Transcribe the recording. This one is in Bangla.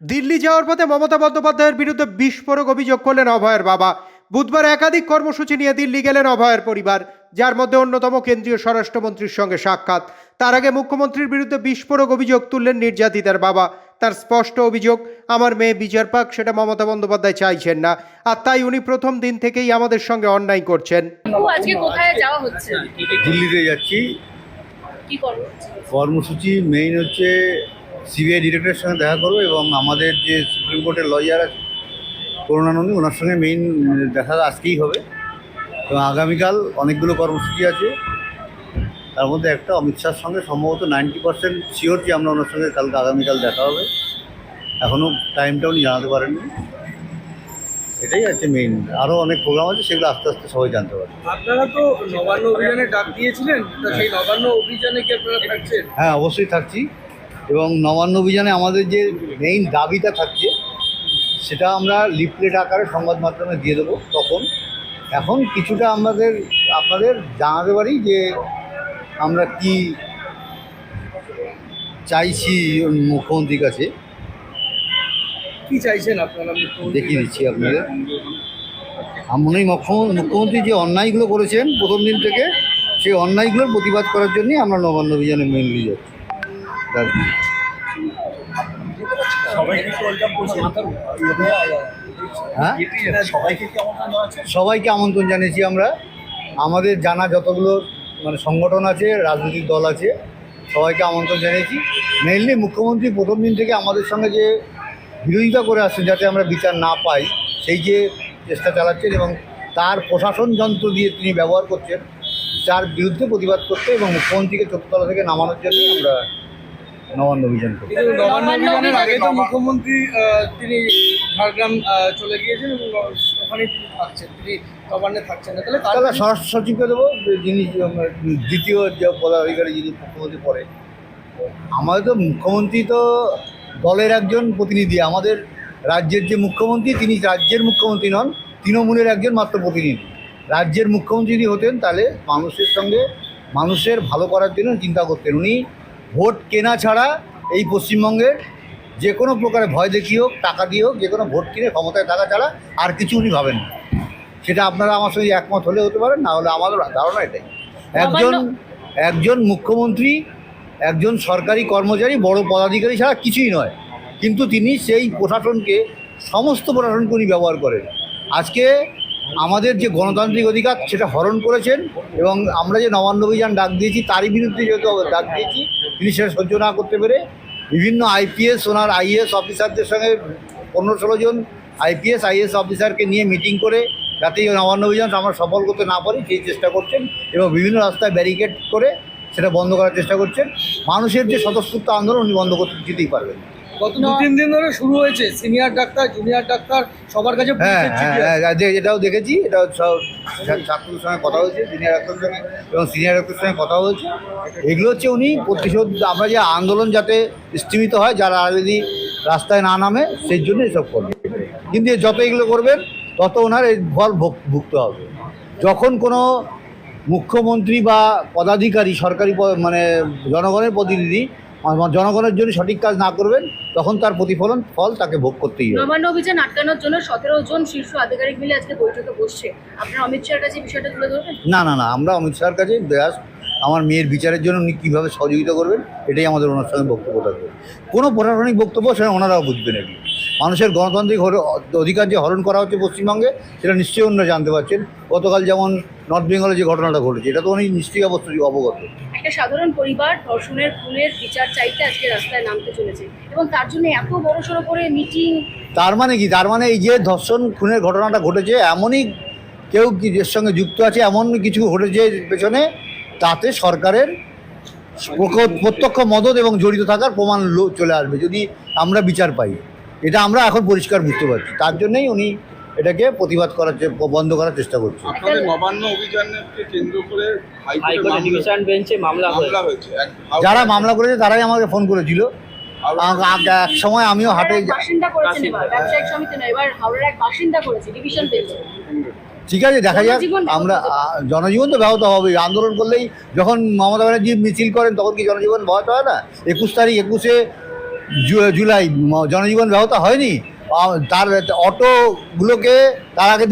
দিল্লি যাওয়ার পথে মমতা বন্দ্যোপাধ্যায়ের বিরুদ্ধে বিস্ফোরক অভিযোগ করলেন অভয়ের বাবা। বুধবার একাধিক কর্মসূচি নিয়ে দিল্লি গেলেন অভয়ের পরিবার যার মধ্যে অন্যতম কেন্দ্রীয় স্বরাষ্ট্রমন্ত্রীর সঙ্গে সাক্ষাৎ। তার আগে মুখ্যমন্ত্রীর বিরুদ্ধে বিস্ফোরক অভিযোগ তুললেন নির্যাতিতার বাবা। তার স্পষ্ট অভিযোগ আমার মেয়ে বিচার পাক সেটা মমতা বন্দ্যোপাধ্যায় চাইছেন না। আর তাই উনি প্রথম দিন থেকেই আমাদের সঙ্গে অন্যায় করছেন। আজকে কোথায় যাওয়া হচ্ছে? দিল্লিতে যাচ্ছি। কি কর্মসূচি? মেইন হচ্ছে সিবিআই ডিরেক্টরের সঙ্গে দেখা করব এবং আমাদের যে সুপ্রিম কোর্টের লয়ার আছে করুণানন্দী ওনার সঙ্গে মেইন দেখা আজকেই হবে। এবং আগামীকাল অনেকগুলো কর্মসূচি আছে। তার মধ্যে একটা অমিত শাহর সঙ্গে সম্ভবত নাইনটি পার্সেন্ট শিওর যে আমরা ওনার সঙ্গে কালকে আগামীকাল দেখা হবে। এখনও টাইমটা উনি জানাতে পারেননি। এটাই আছে মেইন আরও অনেক প্রোগ্রাম আছে সেগুলো আস্তে আস্তে সবাই জানতে পারবে। আপনারা তো নবান্ন অভিযানে ডাক দিয়েছিলেন সেই নবান্ন অভিযানে কি আপনারা থাকছেন? হ্যাঁ অবশ্যই থাকছি। এবং নবান্ন অভিযানে আমাদের যে মেইন দাবিটা থাকছে সেটা আমরা লিফলেট আকারে সংবাদ মাধ্যমে দিয়ে দেবো তখন। এখন কিছুটা আমাদের আপনাদের জানাতে পারি যে আমরা কি চাইছি মুখ্যমন্ত্রীর কাছে? কি চাইছেন আপনারা দেখিয়ে? দিচ্ছি আপনাদের। আমনি মুখ্যমন্ত্রী যে অন্যায়গুলো করেছেন প্রথম দিন থেকে সেই অন্যায়গুলোর প্রতিবাদ করার জন্যই আমরা নবান্ন অভিযানে মেনলি যাচ্ছি। হ্যাঁ? সবাইকে আমন্ত্রণ জানিয়েছি আমরা। আমাদের জানা যতগুলো মানে সংগঠন আছে রাজনৈতিক দল আছে সবাইকে আমন্ত্রণ জানিয়েছি। মেনলি মুখ্যমন্ত্রী প্রথম দিন থেকে আমাদের সঙ্গে যে বিরোধিতা করে আসছেন যাতে আমরা বিচার না পাই সেই যে চেষ্টা চালাচ্ছেন এবং তার প্রশাসন যন্ত্র দিয়ে তিনি ব্যবহার করছেন তার বিরুদ্ধে প্রতিবাদ করতে এবং মুখ্যমন্ত্রীকে চতুর্থতলা থেকে নামানোর জন্যই আমরা নবান্ন অভিযান করি কিন্তু নবান্ন নবান্ন অভিযানের আগে তো মুখ্যমন্ত্রী তিনি ঝাড়গ্রাম চলে গিয়েছেন এবং ওখানে তিনি থাকছেন। তিনি নবান্নে থাকছেন না। তাহলে তাহলে স্বরাষ্ট্র সচিবকে দেবো যিনি দ্বিতীয় যে পদাধিকারী যিনি মুখ্যমন্ত্রী পড়ে। আমাদের তো মুখ্যমন্ত্রী তো দলের একজন প্রতিনিধি। আমাদের রাজ্যের যে মুখ্যমন্ত্রী তিনি রাজ্যের মুখ্যমন্ত্রী নন তৃণমূলের একজন মাত্র প্রতিনিধি। রাজ্যের মুখ্যমন্ত্রী যদি হতেন তাহলে মানুষের সঙ্গে মানুষের ভালো করার জন্য চিন্তা করতেন। উনি ভোট কেনা ছাড়া এই পশ্চিমবঙ্গের যে কোনো প্রকারে ভয় দেখিয়ে হোক টাকা দিয়ে হোক যে কোনো ভোট কিনে ক্ষমতায় থাকা ছাড়া আর কিছু উনি ভাবেন না। সেটা আপনারা আমার সঙ্গে একমত হলে হতে পারেন না হলে আমাদের ধারণা এটাই। একজন একজন মুখ্যমন্ত্রী একজন সরকারি কর্মচারী বড় পদাধিকারী ছাড়া কিছুই নয়। কিন্তু তিনি সেই প্রশাসনকে সমস্ত প্রশাসনকে উনি ব্যবহার করেন। আজকে আমাদের যে গণতান্ত্রিক অধিকার সেটা হরণ করেছেন এবং আমরা যে নবান্ন অভিযান ডাক দিয়েছি, তারই বিরুদ্ধে যেহেতু ডাক দিয়েছি, তিনি সেটা সহ্য না করতে পেরে বিভিন্ন আইপিএস, ওনার আইএস অফিসারদের সঙ্গে পনেরো ষোলো জন আইপিএস আইএস অফিসারকে নিয়ে মিটিং করে যাতে এই নবান্ন অভিযান আমরা সফল করতে না পারি, সেই চেষ্টা করছেন এবং বিভিন্ন রাস্তায় ব্যারিকেড করে সেটা বন্ধ করার চেষ্টা করছেন মানুষের যে স্বতঃস্ফূর্ত আন্দোলন, উনি বন্ধ করতে যেতেই পারবেন। গত দু তিন দিন ধরে শুরু হয়েছে সিনিয়র ডাক্তার জুনিয়র ডাক্তার সবার কাছে হ্যাঁ হ্যাঁ হ্যাঁ, এটাও দেখেছি সব ছাত্রদের সঙ্গে কথা হয়েছে সিনিয়র ডাক্তারের সঙ্গে এবং সিনিয়র ডাক্তারের সঙ্গে কথা হয়েছে। এগুলো হচ্ছে উনি প্রতিশোধ আমরা যে আন্দোলন যাতে স্থিমিত হয় যারা যদি রাস্তায় না নামে সেই জন্য এসব করবে। কিন্তু যত এগুলো করবেন তত ওনার এই ফল ভোগ- ভুগতে হবে। যখন কোনো মুখ্যমন্ত্রী বা পদাধিকারী সরকারি মানে জনগণের প্রতিনিধি জনগণের জন্য সঠিক কাজ না করবেন তখন তার প্রতিফলন ফল তাকে ভোগ করতেই হবে। নবান্ন অভিযান আটকানোর জন্য সতেরো জন শীর্ষ আধিকারিক মিলে আজকে বৈঠকে বসছে। আপনার অমিত শাহের কাছে বিষয়টা তুলে ধরবেন? না না না আমরা অমিত শাহের কাছে ব্যাস আমার মেয়ের বিচারের জন্য উনি কীভাবে সহযোগিতা করবেন এটাই আমাদের ওনার সঙ্গে বক্তব্য থাকবে। কোনো প্রশাসনিক বক্তব্য সেটা ওনারাও বুঝবেন এগুলো মানুষের গণতান্ত্রিক হর- অধিকার যে হরণ করা হচ্ছে পশ্চিমবঙ্গে সেটা নিশ্চয়ই ওনারা জানতে পারছেন। গতকাল যেমন নর্থ বেঙ্গলে যে ঘটনাটা ঘটেছে এটা তো উনি নিশ্চয়ই অবশ্যই অবগত। একটা সাধারণ পরিবার ধর্ষণের খুনের বিচার চাইতে আজকে রাস্তায় নামতে চলেছে এবং তার জন্য এত বড় সড়ো করে মিটিং। তার মানে কি? তার মানে এই যে ধর্ষণ খুনের ঘটনাটা ঘটেছে এমনই কেউ কি এর সঙ্গে যুক্ত আছে এমন কিছু ঘটেছে পেছনে তাতে সরকারের প্রত্যক্ষ মদত এবং জড়িত থাকার প্রমাণ লো- চলে আসবে যদি আমরা বিচার পাই। এটা আমরা এখন পরিষ্কার বুঝতে পারছি। তার জন্যই উনি এটাকে প্রতিবাদ করার বন্ধ করার চেষ্টা করছে। আপনাদের নবান্ন অভিযানকে কেন্দ্র করে হাইকোর্টে হাইকোর্টে মামলা- ডিভিশন বেঞ্চে মামলা হয়েছে। মামলা হয়েছে। এক- যারা মামলা করেছে তারাই আমাকে ফোন করেছিল। এক সময় আমিও হাটে হাওড়ার এক যা- বাসিন্দা করেছেন এবার বাসিন্দা। ব্যবসায়িক সমিতি নয় এবার হাওড়ার এক বাসিন্দা করেছে ডিভিশন পেয়েছে ঠিক আছে দেখা যাক। আমরা জনজীবন তো ব্যাহত হবে আন্দোলন করলেই যখন মমতা ব্যানার্জি মিছিল করেন তখন কি জনজীবন ব্যাহত হয় না? একুশ তারিখ একুশে জু- জুলাই জনজীবন ব্যবস্থা হয়নি? তার অটোগুলোকে তার আগে